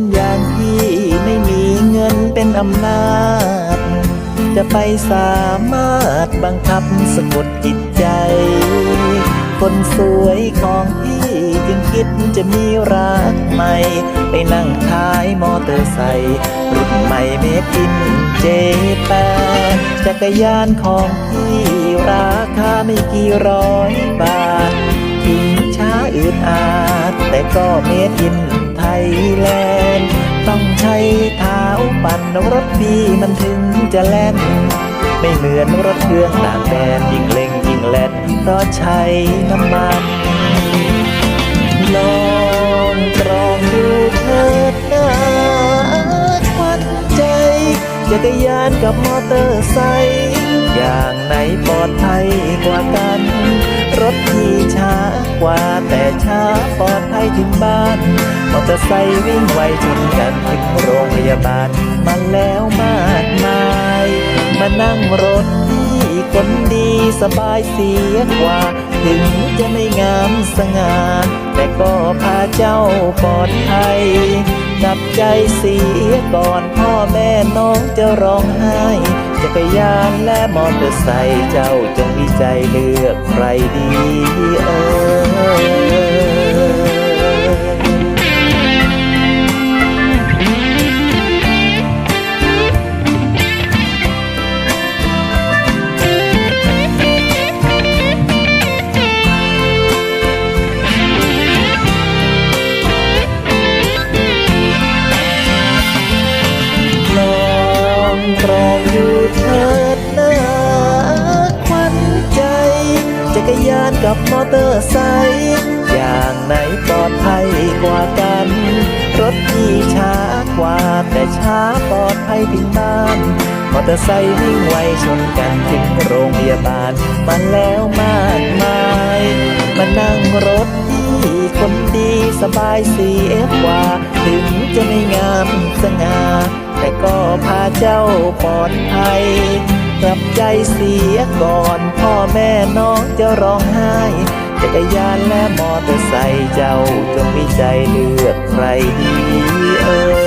นอย่างพี่ไม่มีเงินเป็นอำนาจ จะไปสามารถบังคับสะกดจิตใจ คนสวยของพี่จึงคิดจะมีรักใหม่ ไปนั่งท้ายมอเตอร์ไซค์รุ่นใหม่เมดินเจแปนจักรยานของพี่ราคาไม่กี่ร้อยบาทถึงช้าอืดอาด แต่ก็เมดอินไทยแลนด์ต้องใช้เท้าปั่นรถพี่มันถึงจะแล่น ไม่เหมือนรถเครื่องต่างแดนยิ่งเล่งยิ่งแล่นเพราะใช้น้ำมันลองตรองดูเถิดนะควันใจจักรยานกับมอเตอร์ไซค์อย่างไหนปลอดภัยกว่ากัน รถที่ช้า กว่าแต่ช้าปลอดภัยถึงบ้านมอเตอร์ไซค์วิ่งไวชนกันถึงโรงพยาบาลมาแล้วมากมาย มานั่งรถที่คนดีสบายเสียกว่า ถึงจะไม่งามสง่าแต่ก็พาเจ้าปลอดภัยดับใจเสียก่อนพ่อแม่น้องจะร้องไห้จักรยานและมอเตอร์ไซค์เจ้าจง ใจเลือกใครดีเออ กรยานกับมอเตอร์ไซค์อย่างไหนปลอดภัยกว่ากัน รถที่ช้ากว่าแต่ช้าปลอดภัยถึงบ้านมอเตอร์ไซค์วิ่งไวชนกันถึงโรงพยาบาลมาแล้วมากมายมานั่งรถที่คนดีสบายสียกว่า ถึงจะไม่งามสง่าแต่ก็พาเจ้าปลอดภัย กลับใจเสียก่อน พ่อแม่น้องจะร้องไห้จักรยานและมอเตอร์ไซค์เจ้าจงมีใจเลือกใครดีเอ่ย